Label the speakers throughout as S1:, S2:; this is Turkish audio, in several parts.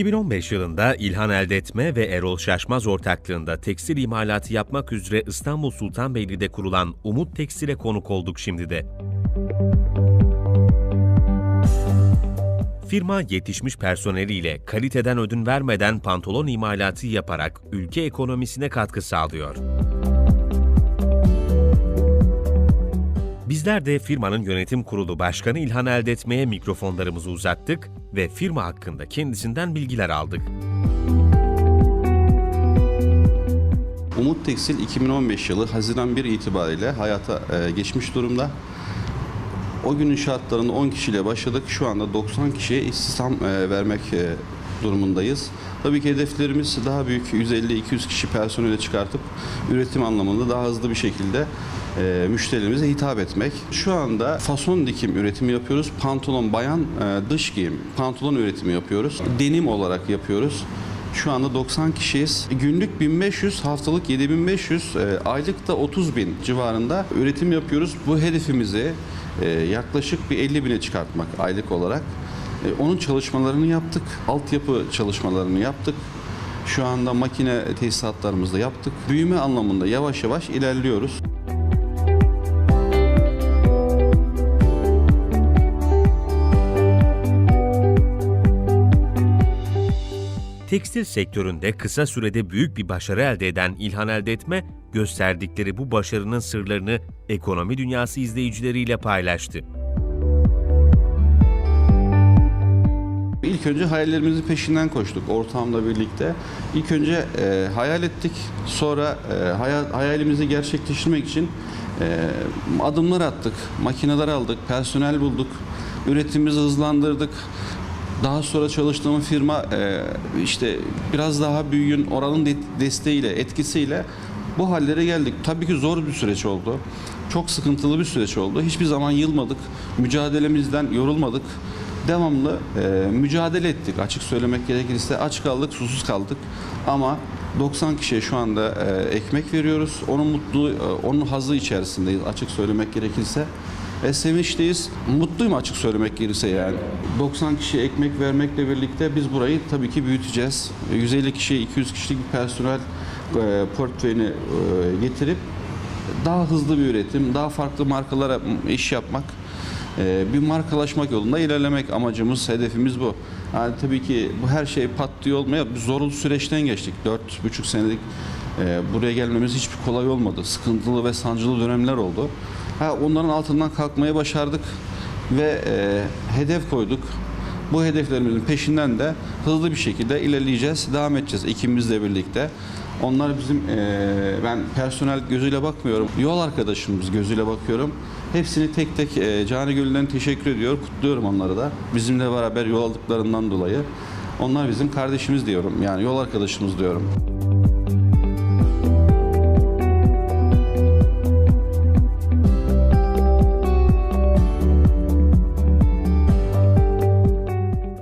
S1: 2015 yılında İlhan Eldetme ve Erol Şaşmaz ortaklığında tekstil imalatı yapmak üzere İstanbul Sultanbeyli'de kurulan Umut Tekstil'e konuk olduk şimdi de. Firma yetişmiş personeliyle kaliteden ödün vermeden pantolon imalatı yaparak ülke ekonomisine katkı sağlıyor. Bizler de firmanın yönetim kurulu başkanı İlhan Eldetme'ye mikrofonlarımızı uzattık ve firma hakkında kendisinden bilgiler aldık.
S2: Umut Tekstil 2015 yılı Haziran 1 itibariyle hayata e, geçmiş durumda. O günün şartlarında 10 kişiyle başladık. Şu anda 90 kişiye istihdam e, vermek e, durumundayız. Tabii ki hedeflerimiz daha büyük 150-200 kişi personeli çıkartıp üretim anlamında daha hızlı bir şekilde e, müşterilerimize hitap etmek. Şu anda fason dikim üretimi yapıyoruz. Pantolon, bayan, e, dış giyim, pantolon üretimi yapıyoruz. Denim olarak yapıyoruz. Şu anda 90 kişiyiz. Günlük 1500, haftalık 7500, e, aylık da 30 bin civarında üretim yapıyoruz. Bu hedefimizi e, yaklaşık bir 50 bine çıkartmak aylık olarak. E, onun çalışmalarını yaptık. Altyapı çalışmalarını yaptık. Şu anda makine tesisatlarımızda yaptık. Büyüme anlamında yavaş yavaş ilerliyoruz.
S1: Tekstil sektöründe kısa sürede büyük bir başarı elde eden İlhan Eldetme, gösterdikleri bu başarının sırlarını ekonomi dünyası izleyicileriyle paylaştı.
S2: İlk önce hayallerimizin peşinden koştuk ortağımla birlikte. İlk önce e, hayal ettik. Sonra e, hayal, hayalimizi gerçekleştirmek için e, adımlar attık. Makineler aldık, personel bulduk. Üretimimizi hızlandırdık. Daha sonra çalıştığım firma e, işte biraz daha büyüyün oranın de- desteğiyle, etkisiyle bu hallere geldik. Tabii ki zor bir süreç oldu. Çok sıkıntılı bir süreç oldu. Hiçbir zaman yılmadık. Mücadelemizden yorulmadık devamlı e, mücadele ettik. Açık söylemek gerekirse aç kaldık, susuz kaldık. Ama 90 kişiye şu anda e, ekmek veriyoruz. Onun mutlu, e, onun hazı içerisindeyiz açık söylemek gerekirse. Ve sevinçliyiz. Mutluyum açık söylemek gerekirse yani. 90 kişiye ekmek vermekle birlikte biz burayı tabii ki büyüteceğiz. 150 kişiye 200 kişilik bir personel e, portföyünü e, getirip daha hızlı bir üretim, daha farklı markalara iş yapmak bir markalaşmak yolunda ilerlemek amacımız, hedefimiz bu. Yani tabii ki bu her şey pat diye. Bir zorlu süreçten geçtik. Dört buçuk senelik e, buraya gelmemiz hiçbir kolay olmadı. Sıkıntılı ve sancılı dönemler oldu. Ha, onların altından kalkmayı başardık ve e, hedef koyduk. Bu hedeflerimizin peşinden de hızlı bir şekilde ilerleyeceğiz, devam edeceğiz ekibimizle birlikte. Onlar bizim, eee, ben personel gözüyle bakmıyorum, yol arkadaşımız gözüyle bakıyorum. Hepsini tek tek eee cani gönülden teşekkür ediyor, kutluyorum onları da. Bizimle beraber yol aldıklarından dolayı. Onlar bizim kardeşimiz diyorum, yani yol arkadaşımız diyorum.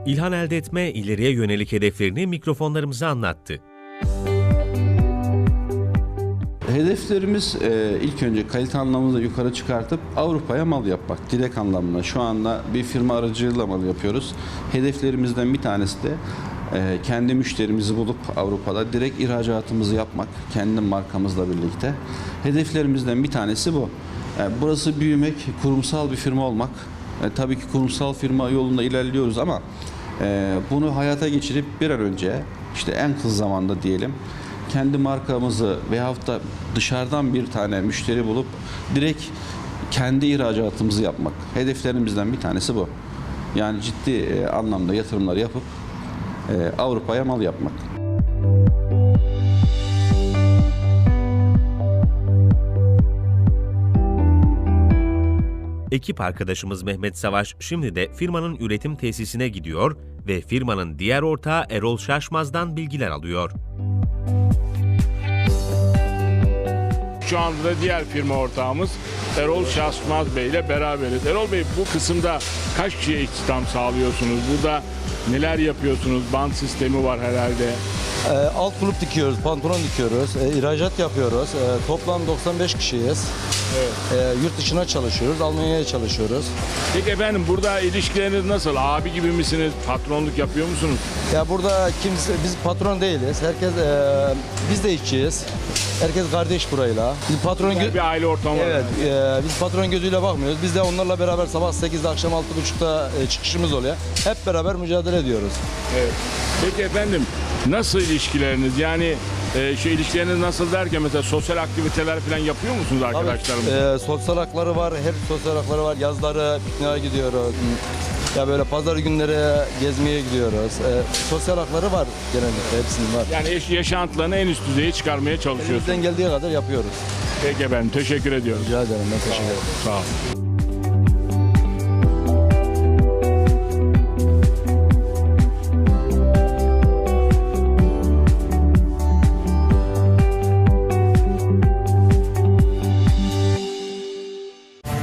S1: İlhan Eldetme ileriye yönelik hedeflerini mikrofonlarımıza anlattı.
S2: Hedeflerimiz e, ilk önce kalite anlamında yukarı çıkartıp Avrupa'ya mal yapmak. Direkt anlamda. Şu anda bir firma aracılığıyla mal yapıyoruz. Hedeflerimizden bir tanesi de e, kendi müşterimizi bulup Avrupa'da direkt ihracatımızı yapmak. Kendi markamızla birlikte. Hedeflerimizden bir tanesi bu. E, burası büyümek, kurumsal bir firma olmak. E, tabii ki kurumsal firma yolunda ilerliyoruz ama e, bunu hayata geçirip bir an önce işte en kısa zamanda diyelim kendi markamızı veyahut da dışarıdan bir tane müşteri bulup direkt kendi ihracatımızı yapmak. Hedeflerimizden bir tanesi bu. Yani ciddi e, anlamda yatırımlar yapıp e, Avrupa'ya mal yapmak.
S1: Ekip arkadaşımız Mehmet Savaş şimdi de firmanın üretim tesisine gidiyor ve firmanın diğer ortağı Erol Şaşmaz'dan bilgiler alıyor.
S3: Şu anda da diğer firma ortağımız Erol Şaşmaz Bey ile beraberiz. Erol Bey bu kısımda kaç kişiye istihdam sağlıyorsunuz? Burada neler yapıyorsunuz? Band sistemi var herhalde.
S4: E, alt kulüp dikiyoruz, pantolon dikiyoruz, e, ihracat yapıyoruz. E, toplam 95 kişiyiz.
S3: Evet.
S4: E, yurt dışına çalışıyoruz, Almanya'ya çalışıyoruz.
S3: Peki efendim burada ilişkileriniz nasıl? Abi gibi misiniz? Patronluk yapıyor musunuz?
S4: Ya burada kimse, biz patron değiliz. Herkes, e, biz de işçiyiz. Herkes kardeş burayla. Biz patron gö-
S3: Bir aile ortamı var.
S4: Evet,
S3: yani.
S4: e, biz patron gözüyle bakmıyoruz. Biz de onlarla beraber sabah 8'de akşam 6.30'da e, çıkışımız oluyor. Hep beraber mücadele ediyoruz.
S3: Evet. Peki efendim nasıl ilişkileriniz? Yani e, şu ilişkileriniz nasıl derken mesela sosyal aktiviteler falan yapıyor musunuz arkadaşlarımız?
S4: E, sosyal hakları var, her sosyal hakları var. Yazları pikniğe gidiyoruz. Ya böyle pazar günleri gezmeye gidiyoruz. E, sosyal hakları var genellikle, hepsinin var.
S3: Yani eş- yaşantılarını en üst düzeye çıkarmaya çalışıyorsunuz.
S4: Elimizden geldiği kadar yapıyoruz.
S3: Peki efendim teşekkür ediyoruz.
S4: Rica ederim, ben teşekkür ederim.
S3: Sağ olun.